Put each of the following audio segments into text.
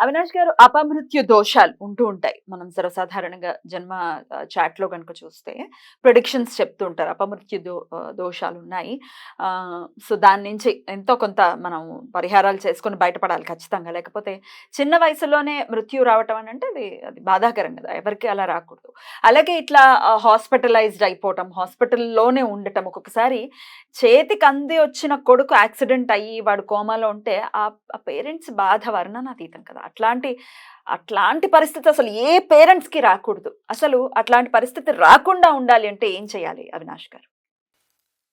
అవినాష్ గారు అపమృత్యు దోషాలు ఉంటూ ఉంటాయి. మనం సర్వసాధారణంగా జన్మ చాట్లో కనుక చూస్తే ప్రొడిక్షన్స్ చెప్తూ ఉంటారు. అపమృత్యు దో దోషాలు ఉన్నాయి. సో దాని నుంచి ఎంతో కొంత మనం పరిహారాలు చేసుకొని బయటపడాలి ఖచ్చితంగా. లేకపోతే చిన్న వయసులోనే మృత్యు రావటం అని అంటే అది అది బాధాకరం కదా. ఎవరికి అలా రాకూడదు. అలాగే ఇట్లా హాస్పిటలైజ్డ్ అయిపోవటం హాస్పిటల్లోనే ఉండటం. ఒక్కొక్కసారి చేతికి అంది వచ్చిన కొడుకు యాక్సిడెంట్ అయ్యి వాడు కోమాలో ఉంటే ఆ పేరెంట్స్ బాధ వర్ణనాతీతం కదా. అట్లాంటి అట్లాంటి పరిస్థితి అసలు ఏ పేరెంట్స్కి రాకూడదు అసలు అట్లాంటి పరిస్థితి రాకుండా ఉండాలి అంటే ఏం చేయాలి అవినాష్ గారు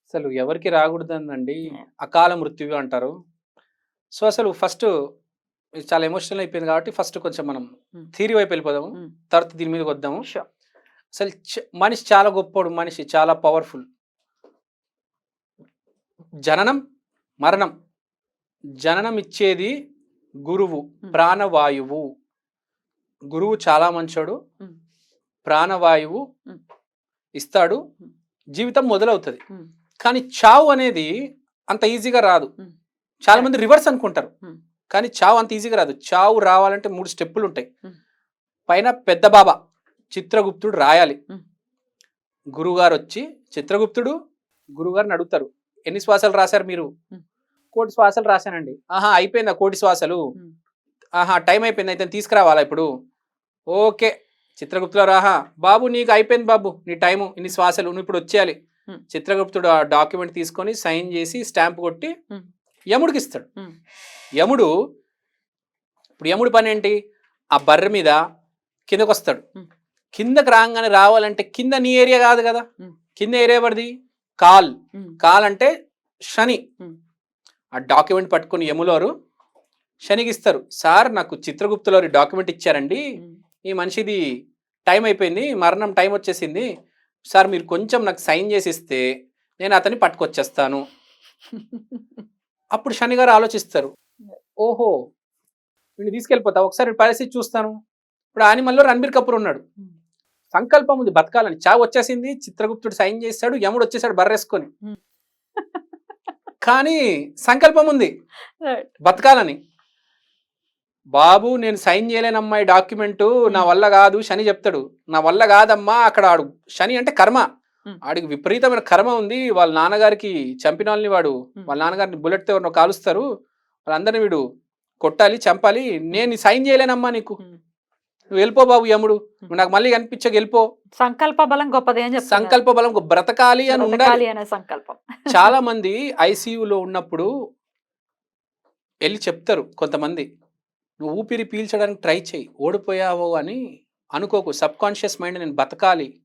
అసలు ఎవరికి రాకూడదండి. అకాల మృత్యువు అంటారు సో అసలు ఫస్ట్ చాలా ఎమోషనల్ అయిపోయింది కాబట్టి ఫస్ట్ కొంచెం మనం. థీరీ వైపు వెళ్ళిపోదాము. తర్వాత దీని మీదకి వద్దాము. అసలు మనిషి చాలా గొప్పోడు మనిషి చాలా పవర్ఫుల్ జననం మరణం జననం ఇచ్చేది గురువు. ప్రాణవాయువు గురువు చాలా మంచోడు. ప్రాణవాయువు. ఇస్తాడు. జీవితం మొదలవుతుంది. కానీ చావు అనేది అంత ఈజీగా రాదు. చాలా మంది రివర్స్ అనుకుంటారు. కానీ చావు అంత ఈజీగా రాదు చావు రావాలంటే మూడు స్టెప్పులు ఉంటాయి. పైన పెద్ద బాబా చిత్రగుప్తుడు రాయాలి. గురువుగారు వచ్చి చిత్రగుప్తుడు గురువుగారిని అడుగుతారు ఎన్ని శ్వాసాలు రాశారు మీరు. కోటి శ్వాసాలు రాశానండి ఆహా అయిపోయిందా కోటి శ్వాసలు. ఆహా టైం అయిపోయింది అయితే తీసుకురావాలా ఇప్పుడు ఓకే చిత్రగుప్తుడు రాహా బాబు నీకు అయిపోయింది బాబు నీ టైము ఇన్ని శ్వాసలు నువ్వు ఇప్పుడు వచ్చేయాలి. చిత్రగుప్తుడు ఆ డాక్యుమెంట్ తీసుకొని సైన్ చేసి స్టాంప్ కొట్టి. యముడికి ఇస్తాడు. యముడు ఇప్పుడు యముడి పని ఏంటి ఆ బర్రె మీద కిందకు వస్తాడు. కిందకి రాగానే రావాలంటే కింద నీ ఏరియా కాదు కదా. కింద ఏరియా పడిది కాల్. కాల్ అంటే శని. ఆ డాక్యుమెంట్ పట్టుకుని యములోరు శనికి ఇస్తారు సార్ నాకు చిత్రగుప్తులోరి డాక్యుమెంట్ ఇచ్చారండి. ఈ మనిషిది టైం అయిపోయింది మరణం టైం వచ్చేసింది. సార్ మీరు కొంచెం నాకు సైన్ చేసి ఇస్తే నేను అతన్ని పట్టుకొచ్చేస్తాను. అప్పుడు శని గారు ఆలోచిస్తారు. ఓహో వీడిని తీసుకెళ్ళిపోతా ఒకసారి పరిస్థితి చూస్తాను. ఇప్పుడు యానిమల్లో రణబీర్ కపూర్ ఉన్నాడు. సంకల్పం ఉంది బతకాలని. చావు వచ్చేసింది చిత్రగుప్తుడు సైన్ చేస్తాడు యముడు వచ్చేసాడు బర్రేసుకొని. కానీ సంకల్పం ఉంది. బతకాలని. బాబు నేను సైన్ చేయలేనమ్మా ఈ డాక్యుమెంట్ నా వల్ల కాదు శని చెప్తాడు. నా వల్ల కాదమ్మా అక్కడ ఆడు. శని అంటే కర్మ. Hmm. ఆడికి విపరీతమైన కర్మ ఉంది. వాళ్ళ నాన్నగారికి చంపిన వాళ్ళని వాడు Hmm. వాళ్ళ నాన్నగారిని బుల్లెట్ ఎవరినో కాలుస్తారు. వాళ్ళందరినీ వీడు కొట్టాలి చంపాలి. నేను సైన్ చేయలేనమ్మా నీకు. Hmm. నువ్వు వెళ్ళిపో బాబు యముడు. నువ్వు నాకు మళ్ళీ కనిపించక వెళ్ళిపో. సంకల్ప బలం గొప్పది అని. సంకల్ప బలం బ్రతకాలి అని ఉండాలి. అనే సంకల్పం. చాలా మంది ఐసీయూలో ఉన్నప్పుడు వెళ్ళి చెప్తారు కొంతమంది నువ్వు ఊపిరి పీల్చడానికి ట్రై చేయి ఓడిపోయావో అని అనుకోకు. సబ్ కాన్షియస్ మైండ్ నేను బతకాలి.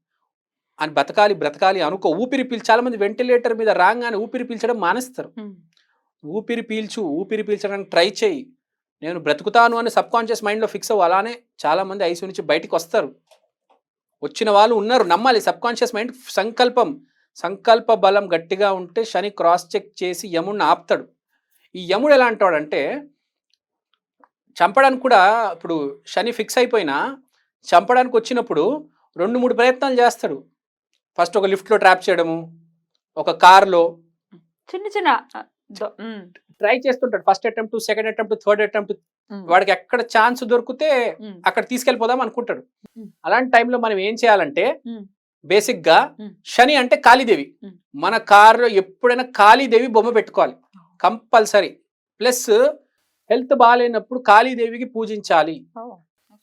అని బతకాలి బ్రతకాలి అనుకో. ఊపిరి పీల్చి చాలా మంది వెంటిలేటర్ మీద రాగానే ఊపిరి పీల్చడం మానేస్తారు. ఊపిరి పీల్చు ఊపిరి పీల్చడానికి ట్రై చేయి నేను బ్రతుకుతాను అని సబ్ కాన్షియస్ మైండ్లో ఫిక్స్ అవ్వు అలానే చాలా మంది ఐసీయూ నుంచి బయటికి వస్తారు. వచ్చిన వాళ్ళు ఉన్నారు నమ్మాలి. సబ్ కాన్షియస్ మైండ్ సంకల్పం సంకల్ప బలం గట్టిగా ఉంటే శని క్రాస్ చెక్ చేసి యముడిని ఆపుతాడు. ఈ యముడు ఎలా అంటాడంటే చంపడానికి కూడా ఇప్పుడు శని ఫిక్స్ అయిపోయినా చంపడానికి వచ్చినప్పుడు రెండు మూడు ప్రయత్నాలు చేస్తాడు. ఫస్ట్ ఒక లిఫ్ట్లో ట్రాప్ చేయడము ఒక కార్లో చిన్న చిన్న ట్రై చేస్తుంటాడు. First attempt second attempt third attempt వాడికి ఎక్కడ ఛాన్స్ దొరికితే అక్కడ తీసుకెళ్ళిపోదాం అనుకుంటాడు. అలాంటి టైంలో మనం ఏం చేయాలంటే. బేసిక్గా. శని అంటే కాళీదేవి. మన కారులో ఎప్పుడైనా కాళీదేవి బొమ్మ పెట్టుకోవాలి. కంపల్సరీ. ప్లస్ హెల్త్ బాగాలేనప్పుడు కాళీదేవికి పూజించాలి.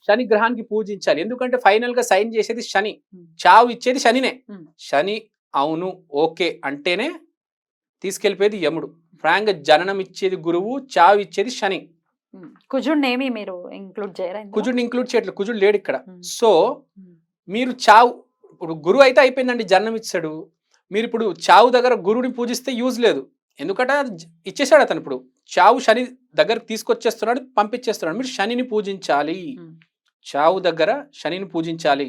శని గ్రహానికి పూజించాలి. ఎందుకంటే ఫైనల్గా సైన్ చేసేది శని. చావు ఇచ్చేది శనినే. శని అవును ఓకే అంటేనే తీసుకెళ్ళిపోయేది యముడు. ఫ్రాంక్ జననం ఇచ్చేది గురువు చావు ఇచ్చేది శని. కుజుడిని ఏమి మీరు ఇంక్లూడ్ చేయరా? కుజుడిని ఇంక్లూడ్ చేయట్లేదు కుజుడు లేడు ఇక్కడ. సో. మీరు చావు ఇప్పుడు గురువు అయితే అయిపోయిందండి జన్మం ఇచ్చాడు మీరు ఇప్పుడు చావు దగ్గర గురువుని పూజిస్తే యూజ్ లేదు ఎందుకంటే ఇచ్చేసాడు అతను ఇప్పుడు చావు శని దగ్గరకు తీసుకొచ్చేస్తున్నాడు పంపించేస్తున్నాడు మీరు శనిని పూజించాలి. చావు దగ్గర శనిని పూజించాలి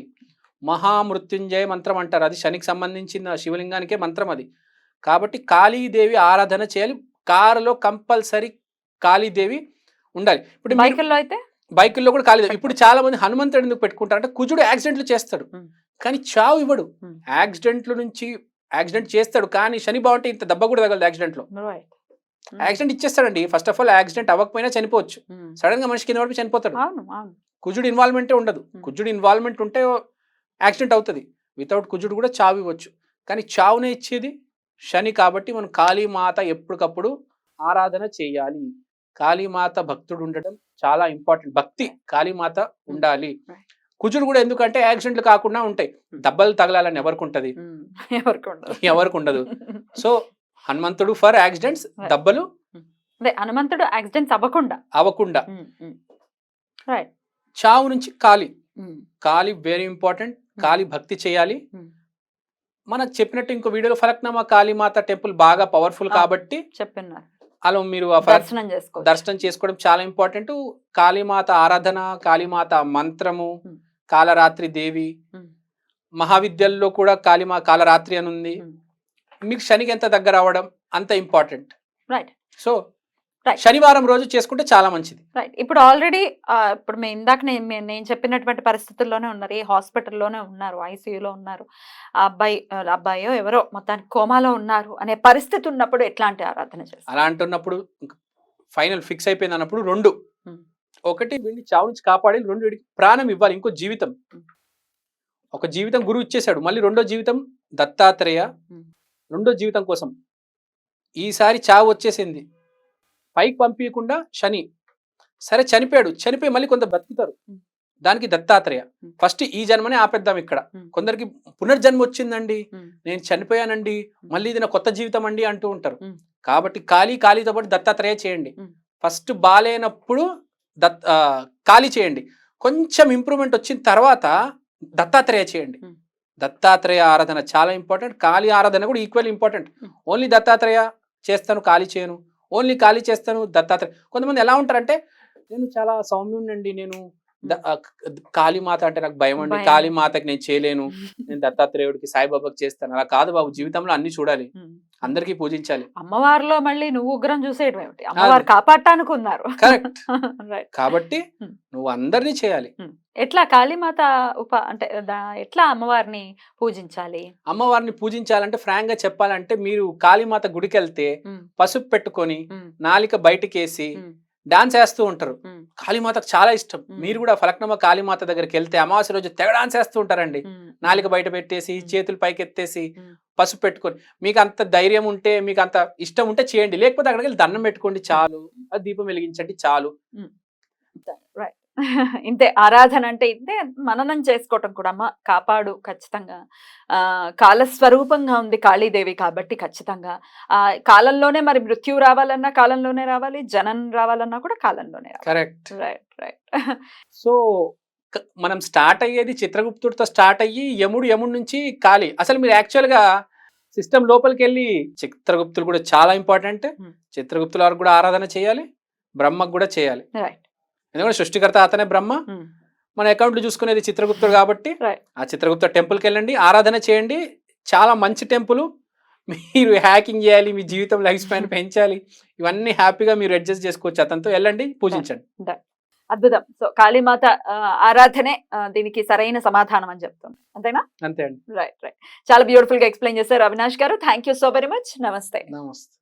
మహామృత్యుంజయ మంత్రం అంటారు అది శనికి సంబంధించిన శివలింగానికే మంత్రం అది కాబట్టి కాళీదేవి ఆరాధన చేయాలి. కారులో కంపల్సరీ కాళీదేవి ఉండాలి. ఇప్పుడు బైకుల్లో అయితే? బైకుల్లో కూడా కాలేదు ఇప్పుడు చాలా మంది హనుమంతుడు ఎందుకు పెట్టుకుంటారు అంటే కుజుడు యాక్సిడెంట్లు చేస్తాడు. కానీ చావు ఇవ్వడు. యాక్సిడెంట్ల నుంచి యాక్సిడెంట్ చేస్తాడు. కానీ శని బాగుంటే ఇంత దెబ్బ కూడా తగలదు యాక్సిడెంట్లో రైట్. ఉమ్. యాక్సిడెంట్ ఇచ్చేస్తాడండి. ఫస్ట్ ఆఫ్ ఆల్ యాక్సిడెంట్ అవ్వకపోయినా చనిపోవచ్చు. సడన్గా మనిషి కింద పడిపోయి చనిపోతాడు. కుజుడు ఇన్వాల్వ్మెంటే ఉండదు. కుజుడు ఇన్వాల్వ్మెంట్ ఉంటే యాక్సిడెంట్ అవుతుంది. వితౌట్ కుజుడు కూడా చావు ఇవ్వచ్చు. కానీ చావునే ఇచ్చేది శని కాబట్టి మనం కాళీమాత ఎప్పటికప్పుడు ఆరాధన చేయాలి. కాళీమాత భక్తుడు ఉండడం చాలా ఇంపార్టెంట్. భక్తి కాళీమాత ఉండాలి. Right. కుజుడు కూడా ఎందుకంటే యాక్సిడెంట్లు కాకుండా ఉంటాయి. దెబ్బలు తగలాలని ఎవరికి ఉంటది? ఉమ్. ఎవరికి ఉండదు. సో హనుమంతుడు ఫర్ యాక్సిడెంట్స్. దెబ్బలు హనుమంతుడు యాక్సిడెంట్స్ అవ్వకుండా. అవ్వకుండా. చావు నుంచి Kali um. Kali very important Kali భక్తి చేయాలి. మనకు చెప్పినట్టు ఇంకో వీడియోలో ఫలక్నామా కాళీమాత టెంపుల్ బాగా పవర్ఫుల్. కాబట్టి అలా మీరు దర్శనం చేసుకో దర్శనం చేసుకోవడం చాలా ఇంపార్టెంట్ కాళీమాత ఆరాధన కాళీమాత మంత్రము. కాలరాత్రి దేవి. మహావిద్యల్లో కూడా కాళీమా కాలరాత్రి అని ఉంది. మీకు శనికి ఎంత దగ్గర అవ్వడం అంత ఇంపార్టెంట్ రైట్ సో. శనివారం రోజు చేసుకుంటే చాలా మంచిది. రైట్ ఇప్పుడు ఆల్రెడీ ఇప్పుడు మేము ఇందాక నేను నేను చెప్పినటువంటి పరిస్థితుల్లోనే ఉన్నారు. ఏ హాస్పిటల్లోనే ఉన్నారు ఐసీయూలో ఉన్నారు. ఆ అబ్బాయి అబ్బాయో ఎవరో మొత్తానికి కోమాలో ఉన్నారు అనే పరిస్థితి ఉన్నప్పుడు ఎట్లాంటి ఆరాధన చేస్తారు? అలా అంటున్నప్పుడు ఫైనల్ ఫిక్స్ అయిపోయింది అన్నప్పుడు రెండు. Hmm. ఒకటి వీడిని చావు నుంచి కాపాడి రెండు వీడికి ప్రాణం ఇవ్వాలి ఇంకో జీవితం. Hmm. ఒక జీవితం గురువు ఇచ్చేశాడు. మళ్ళీ రెండో జీవితం దత్తాత్రేయ. Hmm. రెండో జీవితం కోసం. ఈసారి చావు వచ్చేసింది. పైకి పంపించకుండా శని సరే చనిపోయాడు చనిపోయి మళ్ళీ కొంత బతుకుతారు. దానికి దత్తాత్రేయ. ఫస్ట్ ఈ జన్మనే ఆపేద్దాం ఇక్కడ. కొందరికి పునర్జన్మ వచ్చిందండి. నేను చనిపోయానండి మళ్ళీ ఇది నా కొత్త జీవితం అండి అంటూ ఉంటారు. కాబట్టి ఖాళీ ఖాళీతో పాటు దత్తాత్రేయ చేయండి. ఫస్ట్ బాలేనప్పుడు దత్ ఖాళీ చేయండి కొంచెం ఇంప్రూవ్మెంట్ వచ్చిన తర్వాత దత్తాత్రేయ చేయండి. దత్తాత్రేయ ఆరాధన చాలా ఇంపార్టెంట్ ఖాళీ ఆరాధన కూడా ఈక్వల్ ఇంపార్టెంట్. ఓన్లీ దత్తాత్రేయ చేస్తాను ఖాళీ చేయను ఓన్లీ ఖాళీ చేస్తాను దత్తాత్రేయ. కొంతమంది ఎలా ఉంటారంటే నేను చాలా సౌమ్యుండండి నేను కాళీమాత అంటే నాకు భయం అండి. కాళీమాతకి నేను చేయలేను. నేను దత్తాత్రేయుడికి సాయిబాబాకి చేస్తాను. అలా కాదు బాబు. జీవితంలో అన్ని చూడాలి. అందరికీ పూజించాలి. అమ్మవారిలో మళ్ళీ నువ్వు ఉగ్రం చూసేయడం ఏమిటి? అమ్మవారు కాపాడటానికి ఉన్నారు. కరెక్ట్. కాబట్టి. నువ్వు అందరినీ చేయాలి. ఎట్లా కాళీమాత ఉప అంటే ఎట్లా అమ్మవారిని పూజించాలి? అమ్మవారిని పూజించాలంటే ఫ్రాంక్గా చెప్పాలంటే మీరు కాళీమాత గుడికి వెళ్తే పసుపు పెట్టుకొని నాలిక బయటకేసి డాన్స్ వేస్తూ ఉంటారు. కాళీమాతకు చాలా ఇష్టం. మీరు కూడా ఫలక్నమ్మ కాళీమాత దగ్గరికి వెళ్తే అమావాస్య రోజు తెగ డాన్స్ వేస్తూ ఉంటారండి. నాలిక బయట పెట్టేసి. చేతులు పైకి ఎత్తేసి. పసుపు పెట్టుకొని మీకు అంత ధైర్యం ఉంటే మీకు అంత ఇష్టం ఉంటే చేయండి. లేకపోతే అక్కడికి వెళ్ళి దండం పెట్టుకోండి చాలు. ఆ దీపం వెలిగించండి చాలు. రైట్. ఇంతే ఆరాధన అంటే ఇంతే మననం చేసుకోవటం కూడా. అమ్మ కాపాడు ఖచ్చితంగా. ఆ కాలస్వరూపంగా ఉంది కాళీదేవి కాబట్టి ఖచ్చితంగా. ఆ కాలంలోనే మరి మృత్యు రావాలన్నా కాలంలోనే రావాలి జనం రావాలన్నా కూడా కాలంలోనే రావాలి. కరెక్ట్. Right right. సో మనం స్టార్ట్ అయ్యేది చిత్రగుప్తుడితో స్టార్ట్ అయ్యి యముడు యముడు నుంచి కాళీ. అసలు మీరు యాక్చువల్గా సిస్టమ్ లోపలికి వెళ్ళి చిత్రగుప్తులు కూడా చాలా ఇంపార్టెంట్. చిత్రగుప్తుల వారికి కూడా ఆరాధన చేయాలి బ్రహ్మకు కూడా చేయాలి. రైట్. ఎందుకంటే సృష్టికర్త అతనే బ్రహ్మ. మన అకౌంట్లు చూసుకునేది చిత్రగుప్తుడు కాబట్టి. ఆ చిత్రగుప్త టెంపుల్కి వెళ్ళండి ఆరాధన చేయండి. చాలా మంచి టెంపుల్ మీరు హ్యాకింగ్ చేయాలి మీ జీవితం లైఫ్ స్పాన్ పెంచాలి. ఇవన్నీ హ్యాపీగా మీరు అడ్జస్ట్ చేసుకోవచ్చు. అతనితో వెళ్ళండి పూజించండి. అద్భుతం. సో కాళీమాత ఆరాధనే దీనికి సరైన సమాధానం అని చెప్తుంది. అంతేనా? అంతే అండి. రైట్ రైట్ చాలా బ్యూటిఫుల్గా ఎక్స్ప్లెయిన్ చేశారు అవినాష్ గారు. థ్యాంక్ సో వెరీ మచ్ నమస్తే. నమస్తే.